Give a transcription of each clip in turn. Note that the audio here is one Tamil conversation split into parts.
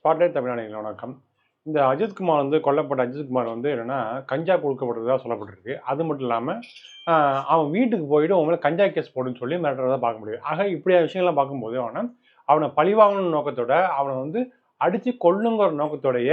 ஸ்பாட்லைட் தமிழ்நாடு வணக்கம். இந்த அஜித்குமார் வந்து கொல்லப்பட்ட அஜித்குமார் வந்து என்னென்னா கஞ்சா கொடுக்கப்பட்டதாக சொல்லப்பட்டிருக்கு. அது மட்டும் இல்லாமல் அவன் வீட்டுக்கு போயிட்டு உங்களை கஞ்சா கேஸ் போடுன்னு சொல்லி மிரட்டுறதா பார்க்க முடியும் ஆக இப்படியா விஷயங்கள்லாம் பார்க்கும்போது அவனை அவனை பழிவாங்கணும் நோக்கத்தோட அவனை வந்து அடித்து கொல்லுங்கிற நோக்கத்தோடைய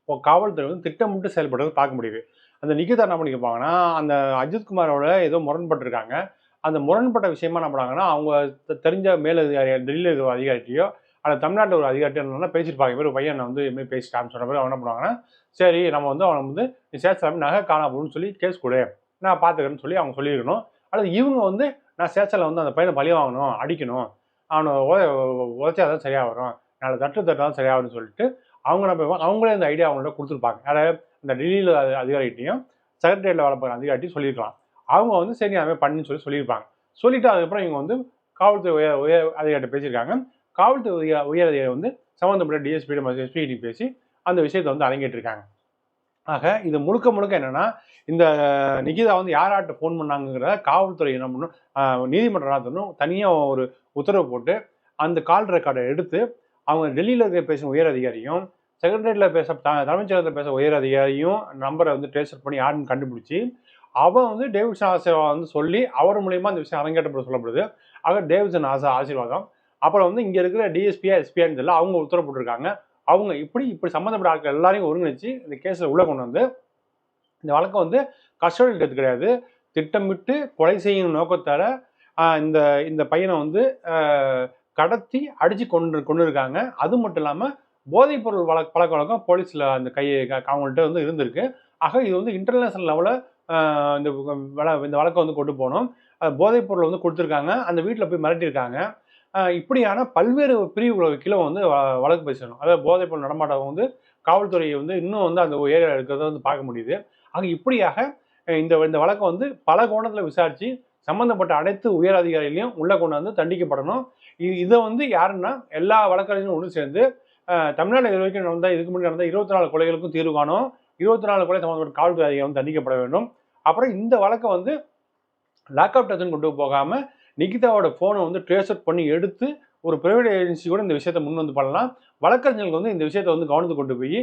இப்போ காவல்துறை வந்து திட்டமிட்டு செயல்படுறது பார்க்க முடியுது. அந்த நிகிதா என்ன பண்ணியிருப்பாங்கன்னா அந்த அஜித்குமாரோட ஏதோ முரண்பட்டிருக்காங்க. அந்த முரண்பட்ட விஷயமா என்ன பண்ணாங்கன்னா அவங்க தெரிஞ்ச மேலதிகாரி டெல்லியில் அதிகாரிட்டையோ ஆனால் தமிழ்நாட்டில் ஒரு அதிகாரிட்டையோ என்ன பேசியிருப்பாங்க. இவர் பையன் நான் வந்து இதுமாதிரி பேசிட்டான்னு சொன்ன பிறகு அவன் என்ன பண்ணுவாங்கன்னா சரி நம்ம வந்து அவனை வந்து நீ சேஷத்தில் நகை காணா சொல்லி கேஸ் கொடு. நான் பார்த்துக்கிறேன்னு சொல்லி அவங்க சொல்லியிருக்கணும். அல்லது இவங்க வந்து நான் சேச்சலை வந்து அந்த பையனை பழி வாங்கணும் அடிக்கணும். அவனை உதச்சா தான் சரியாக வரும். நாலு தட்டு தட்டாதான் சரியாக வரும்னு சொல்லிட்டு அவங்க நம்ம அவங்களே இந்த ஐடியா அவங்கள்ட்ட கொடுத்துருப்பாங்க. யாராவது இந்த டெல்லியில் அதிகாரிகிட்டையும் செக்ரட்டரியில் வேலை பார்க்குற அதிகாரிட்டையும் சொல்லியிருக்கலாம். அவங்க வந்து சரி அதுமாதிரி பண்ணுன்னு சொல்லி சொல்லியிருப்பாங்க. சொல்லிவிட்டு அதுக்கப்புறம் இவங்க வந்து காவல்துறை உயர் உயர் அதிகாரிட்ட பேசியிருக்காங்க. காவல்துறை உயர் உயர் அதிகாரி வந்து சம்மந்தப்பட்ட டிஎஸ்பியிடம் எஸ்பிடி பேசி அந்த விஷயத்தை வந்து அரங்கேற்றிருக்காங்க. ஆக இது முழுக்க முழுக்க என்னன்னா இந்த நிகிதா வந்து யாராட்ட ஃபோன் பண்ணாங்கிறத காவல்துறை என்ன பண்ணும் ஆஹ் தனியாக ஒரு உத்தரவு போட்டு அந்த கால் ரெக்கார்டை எடுத்து அவங்க டெல்லியில் இருக்க பேசும் உயர் அதிகாரியும் செக்ரட்டரியேட்டில் பேச த- தலைமைச் செயலகத்தில் பேச உயர் அதிகாரியும் நம்பரை வந்து ட்ரேசர் பண்ணி யாருன்னு கண்டுபிடிச்சி அவன் வந்து டேவிட்சன் ஆசீர்வாதம் வந்து சொல்லி அவர் மூலயமா அந்த விஷயம் அரங்கேற்றப்பட சொல்லப்படுது. ஆக டேவிட்சன் ஆசா ஆசீர்வாதம் அப்புறம் வந்து இங்கே இருக்கிற டிஎஸ்பியா எஸ்பியான்னு சொல்லி அவங்க உத்தரவு போட்டிருக்காங்க. அவங்க இப்படி இப்படி சம்மந்தப்பட்ட ஆட்கள் எல்லாரையும் ஒருங்கிணைச்சு இந்த கேஸில் உள்ளே கொண்டு வந்து இந்த வழக்கை வந்து கஸ்டடி எடுத்து கிடையாது. திட்டமிட்டு கொலை செய்யும் நோக்கத்தால் இந்த இந்த பையனை வந்து கடத்தி அடித்து கொண்டு கொண்டு இருக்காங்க. அது மட்டும் இல்லாமல் போதைப்பொருள் வழக்க பழக்க வழக்கம் போலீஸில் அந்த கை க- அவங்கள்ட்ட வந்து இருந்திருக்கு. ஆக இது வந்து இன்டர்நேஷ்னல் லெவலில் இந்த வழ இந்த வழக்கை வந்து கொண்டு போகணும் அது போதைப்பொருள் வந்து கொடுத்துருக்காங்க. அந்த வீட்டில் போய் மிரட்டியிருக்காங்க. இப்படியான பல்வேறு பிரிவுகளை கீழே வந்து வ- வழக்கு பேசணும். அதாவது போதைப்பொருள் நடமாட்டம் வந்து காவல்துறையை வந்து இன்னும் வந்து அந்த ஏரியாவில் இருக்கிறத வந்து பார்க்க முடியுது. ஆக இப்படியாக இந்த இந்த வழக்கை வந்து பல கோணத்தில் விசாரித்து சம்மந்தப்பட்ட அனைத்து உயர் அதிகாரிகளையும் உள்ளே கொண்டு வந்து தண்டிக்கப்படணும். இது இதை வந்து யாருன்னா எல்லா வழக்கறிஞரும் ஒன்று சேர்ந்து தமிழ்நாடு இது வரைக்கும் நடந்த இதுக்கு முன்னாடி நடந்த இருபத்தி நாலு கொலைகளுக்கும் தீர்வு காணும். இருபத்தி நாலு கொலை சம்மந்தப்பட்ட காவல்துறை அதிகாரி வந்து தண்டிக்கப்பட வேண்டும். அப்புறம் இந்த வழக்கை வந்து லாக்அப் டெஸ்ட்னு கொண்டு போகாமல் நிகிதாவோட ஃபோனை வந்து ட்ரேஸ் அவுட் பண்ணி எடுத்து ஒரு பிரைவேட் ஏஜென்சி கூட இந்த விஷயத்தை முன் வந்து பண்ணலாம். வழக்கறிஞர்கள் வந்து இந்த விஷயத்தை வந்து கவனத்துக்கு கொண்டு போய்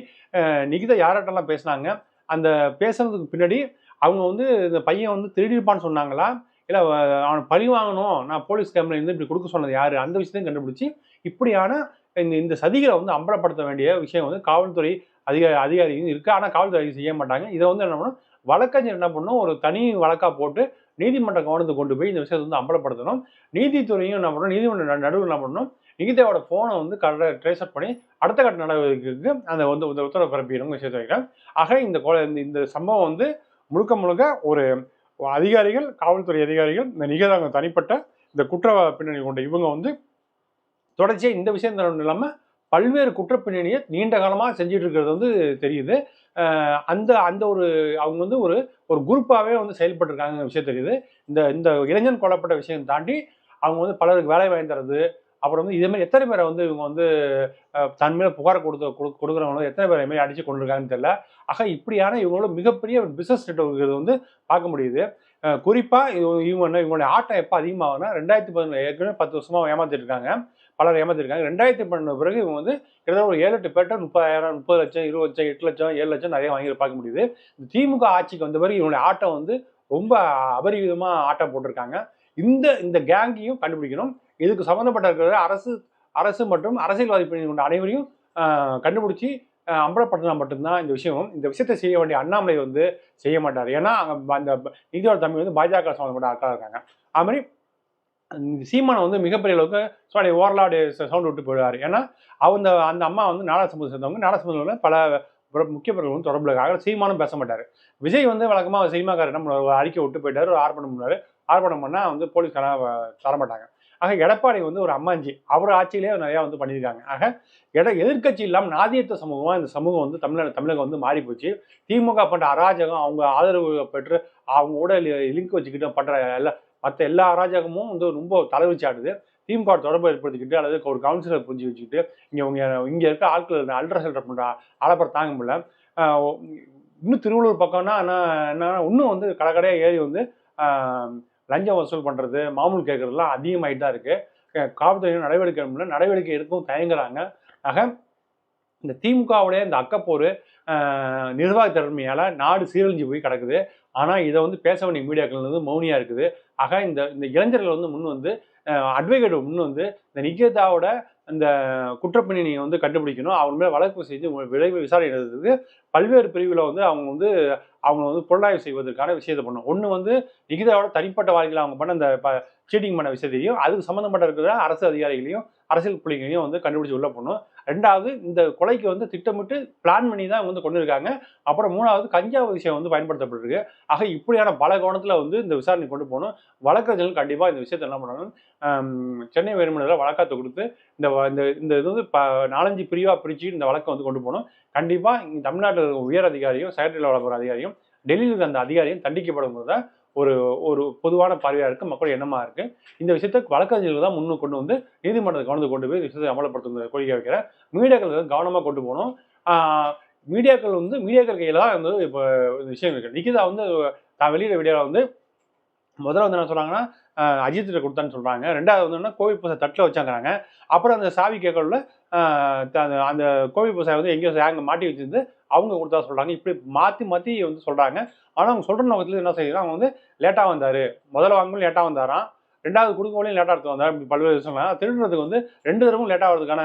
நிகிதா யார்கிட்டலாம் பேசினாங்க? அந்த பேசுறதுக்கு பின்னாடி அவங்க வந்து இந்த பையன் வந்து திருடியிருப்பான்னு சொன்னாங்களா? இல்லை அவனை பழி வாங்கணும் நான் போலீஸ் கேமரில் இருந்து இப்படி கொடுக்க சொன்னது யார்? அந்த விஷயத்தையும் கண்டுபிடிச்சி இப்படியான இந்த இந்த சதிகளை வந்து அம்பலப்படுத்த வேண்டிய விஷயம் வந்து காவல்துறை அதிகாரி அதிகாரிகளும் இருக்குது ஆனால் காவல்துறை செய்ய மாட்டாங்க. இதை வந்து என்ன பண்ணணும் வழக்கறிஞர் என்ன பண்ணணும் ஒரு தனி வழக்கா போட்டு நீதிமன்ற கவனத்துக்கு கொண்டு போய் இந்த விஷயத்தை வந்து அம்பலப்படுத்தணும். நீதித்துறையும் என்ன பண்ணணும்? நீதிமன்ற நடுவில் என்ன பண்ணணும்? நிகிதாவோட ஃபோனை வந்து கரெக்டாக ட்ரேஸ் பண்ணி அடுத்த கட்ட நடவடிக்கைக்கு அந்த வந்து இந்த உத்தரவு பிறப்பிக்கணும் விஷயத்தை வைக்கிறேன் ஆக இந்த கொலை இந்த- இந்த சம்பவம் வந்து முழுக்க முழுக்க ஒரு அதிகாரிகள் காவல்துறை அதிகாரிகள் இந்த நிகழ்ந்தாங்க தனிப்பட்ட இந்த குற்ற பின்னணி கொண்ட இவங்க வந்து தொடர்ச்சியாக இந்த விஷயம் தரணும் இல்லாமல் பல்வேறு குற்றப்பின்னணியை நீண்ட காலமாக செஞ்சுட்டு இருக்கிறது வந்து தெரியுது. அந்த அந்த ஒரு அவங்க வந்து ஒரு ஒரு குரூப்பாகவே வந்து செயல்பட்டுருக்காங்க விஷயம் தெரியுது. இந்த இந்த இளைஞன் கொல்லப்பட்ட விஷயம் தாண்டி அவங்க வந்து பலருக்கு வேலை வாங்கி தரது அப்புறம் வந்து இதே மாதிரி எத்தனை பேரை வந்து இவங்க வந்து தன் மேல புகார் கொடுத்து கொடு- கொடுக்குறவங்க எத்தனை பேரை மாதிரி அடிச்சு கொண்டிருக்காங்கன்னு தெரியல. ஆக இப்படியான இவங்களோட மிகப்பெரிய பிசினஸ் நெட்ஒர்க் வந்து பார்க்க முடியுது. குறிப்பாக இவங்க இவங்க என்ன இவங்களுடைய ஆட்டம் எப்போ அதிகமாகுனா ரெண்டாயிரத்தி பதினொன்று ஏற்கனவே பத்து வருஷமாக ஏமாத்திட்டு இருக்காங்க பலர் ஏமாத்திருக்காங்க. ரெண்டாயிரத்தி பன்னெண்டு பிறகு இவங்க வந்து கிட்டத்தட்ட ஒரு ஏழு எட்டு பேர்ட்ட முப்பதாயிரம் முப்பது லட்சம் இருபது லட்சம் எட்டு லட்சம் ஏழு லட்சம் நிறைய வாங்கி பார்க்க முடியுது. இந்த திமுக ஆட்சிக்கு வந்த பிறகு இவனுடைய ஆட்டம் வந்து ரொம்ப அபரிவிதமாக ஆட்டம் போட்டிருக்காங்க. இந்த இந்த கேங்கையும் கண்டுபிடிக்கணும். இதுக்கு சம்மந்தப்பட்ட இருக்கிற அரசு அரசு மற்றும் அரசியல்வாதி கொண்ட அனைவரையும் கண்டுபிடிச்சி அம்பலப்படுத்தினா மட்டும்தான் இந்த விஷயம். இந்த விஷயத்தை செய்ய வேண்டிய அண்ணாமலை வந்து செய்ய மாட்டார். ஏன்னா அங்கே அந்த நீதியோட தம்பி வந்து பாஜக சம்மந்தப்பட்ட ஆட்களாக இருக்காங்க. அது மாதிரி சீமானை வந்து மிகப்பெரிய அளவுக்கு சாரி ஓரலாடு சவுண்ட் விட்டு போயிடுவார். ஏன்னா அவங்க அந்த அம்மா வந்து நாடா சமூகம் சேர்ந்தவங்க. நாடா சமூகத்தில் பல முக்கிய பிறகு வந்து இருக்காங்க. சீமானும் பேச மாட்டார். விஜய் வந்து வழக்கமாக சினிமாக்காரர் என்ன பண்ணுவார்? அறிக்கை விட்டு போயிட்டார் ஒரு ஆர்ப்பாட்டம் பண்ணார் ஆர்ப்பாட்டம் பண்ணால் வந்து போலீஸ்காரன் தரமாட்டாங்க ஆக எடப்பாடி வந்து ஒரு அம்மாஞ்சி. அவர் ஆட்சியிலே நிறையா வந்து பண்ணியிருக்காங்க. ஆக எட எதிர்க்கட்சி இல்லாமல் நாதியத்த சமூகமாக இந்த சமூகம் வந்து தமிழ்நாடு தமிழகம் வந்து மாறி போச்சு திமுக பண்ணுற அராஜகம் அவங்க ஆதரவு பெற்று அவங்க கூட லிங்க் வச்சுக்கிட்டு பண்ணுற எல்லா மற்ற எல்லா அராஜகமும் வந்து ரொம்ப தலைவச்சு ஆடுது திமுக தொடர்பு ஏற்படுத்திக்கிட்டு அல்லது ஒரு கவுன்சிலர் புரிஞ்சு வச்சுக்கிட்டு இங்கே உங்க இங்கே இருக்க ஆட்கள் அல்ட்ரா செல்டர் பண்ணுற தாங்க முடியல. இன்னும் திருவள்ளூர் பக்கம்னா என்ன என்னன்னா இன்னும் வந்து கடைக்கடையாக ஏறி வந்து லஞ்சம் வசூல் பண்ணுறது மாமூல் கேட்குறதுலாம் அதிகமாகிட்டு தான் இருக்குது காவல்துறையினர் நடவடிக்கை எடுக்க முடியல நடவடிக்கை எடுக்கவும் தயங்குறாங்க. ஆக இந்த திமுகவுடைய இந்த அக்கப்போர் நிர்வாக திறமையால் நாடு சீரழிஞ்சு போய் கிடக்குது. ஆனால் இதை வந்து பேச வேண்டிய மீடியாக்கள் வந்து மௌனியாக இருக்குது. ஆக இந்த இந்த இளைஞர்கள் வந்து முன் வந்து அட்வொகேட் முன் வந்து இந்த நிகேதாவோட அந்த குற்றப்பின்னணியை வந்து கண்டுபிடிக்கணும். அவங்க மேலே வழக்கு செய்து விளைவு விசாரணை எடுத்ததுக்கு பல்வேறு பிரிவில் வந்து அவங்க வந்து அவங்க வந்து புலனாய்வு செய்வதற்கான விஷயத்தை பண்ணும் ஒன்று வந்து நிகிதாவோட தனிப்பட்ட வாழ்க்கையில் அவங்க பண்ண அந்த சீட்டிங் பண்ண விஷயத்தையும் அதுக்கு சம்மந்தப்பட்ட இருக்கிற அரசு அதிகாரிகளையும் அரசியல் புள்ளிகளையும் வந்து கண்டுபிடிச்சு உள்ள போகணும். ரெண்டாவது இந்த கொலைக்கு வந்து திட்டமிட்டு பிளான் பண்ணி தான் வந்து கொண்டு இருக்காங்க அப்புறம் மூணாவது கஞ்சா விஷயம் வந்து பயன்படுத்தப்பட்டிருக்கு. ஆக இப்படியான பல கோணத்தில் வந்து இந்த விசாரணை கொண்டு போகணும். வழக்கறிஞர்கள் கண்டிப்பாக இந்த விஷயத்தை என்ன பண்ணணும்? சென்னை உயர்மன்றத்தில் வழக்காத்து கொடுத்து இந்த இந்த இந்த இது வந்து ப நாலஞ்சு பிரிவாக பிரித்து இந்த வழக்கை வந்து கொண்டு போகணும். கண்டிப்பாக இங்கே தமிழ்நாட்டில் உயர் அதிகாரியும் செக்ரட்டரி லெவலில் அதிகாரியும் டெல்லியில் இருந்த அந்த அதிகாரியும் தண்டிக்கப்படும் போது தான் ஒரு ஒரு பொதுவான பார்வையாக இருக்குது மக்கள் எண்ணமாக இருக்குது இந்த விஷயத்தை வழக்கறிஞர்கள் தான் முன்னு கொண்டு வந்து நீதிமன்றத்தை கவனத்தை கொண்டு போய் விஷயத்தை அமலப்படுத்தும் கோரிக்கை வைக்கிறேன் மீடியாக்கள் கவனமாக கொண்டு போகணும். மீடியாக்கள் வந்து மீடியாக்கள் கையில் தான் வந்து இப்போ இந்த விஷயம் இருக்குது நிக்கிதா வந்து தான் வெளியிட வீடியோவில் வந்து முதல்ல வந்து என்ன சொல்கிறாங்கன்னா அஜித்திட்ட கொடுத்தான்னு சொல்கிறாங்க ரெண்டாவது வந்து கோவில் பூசை தட்டில் வச்சாங்கிறாங்க. அப்புறம் அந்த சாவி கேட்கல அந்த கோவில் பூசை வந்து எங்கேயோ அங்கே மாட்டி வச்சிருந்து அவங்க கொடுத்தா சொல்கிறாங்க இப்படி மாற்றி மாற்றி வந்து சொல்கிறாங்க ஆனால் அவங்க சொல்கிற நோக்கத்தில் என்ன செய்யணும் அவங்க வந்து லேட்டாக வந்தார். முதல்ல வாங்கும்போது லேட்டாக வந்தாராம். ரெண்டாவது கொடுக்கவளையும் லேட்டாக எடுத்து வந்தார். இப்படி பல்வேறு விஷயம் திருடுறதுக்கு வந்து ரெண்டு தடவும் லேட்டாக வர்றதுக்கான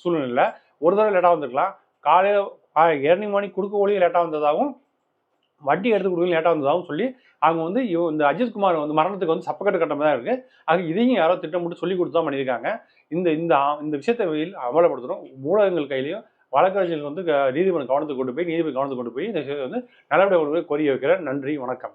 சூழ்நிலை இல்லை. ஒரு தடவை லேட்டாக வந்திருக்கலாம். காலையில் ஏர்னிங் மணி கொடுக்க லேட்டாக வந்ததாகவும் வட்டி எடுத்து கொடுக்க லேட்டாக வந்ததாகவும் சொல்லி அவங்க வந்து இந்த அஜித்குமார் வந்து மரணத்துக்கு வந்து சப்பக்கட்டு கட்டமாக தான் இருக்குது அது இதையும் யாரோ திட்டமிட்டு சொல்லி கொடுத்து தான் பண்ணியிருக்காங்க. இந்த இந்த இந்த விஷயத்தை அமலப்படுத்தணும் ஊடகங்கள் கையிலையும் வழக்கறிஞர்கள் வந்து நீதிமன்றம் கவனத்துக்கு கொண்டு போய் நீதிபதி கவனத்துக்கு கொண்டு போய் இந்த விஷயத்தை வந்து நல்லபடியாக கொண்டு போய் கோரிய வைக்கிறேன். நன்றி வணக்கம்.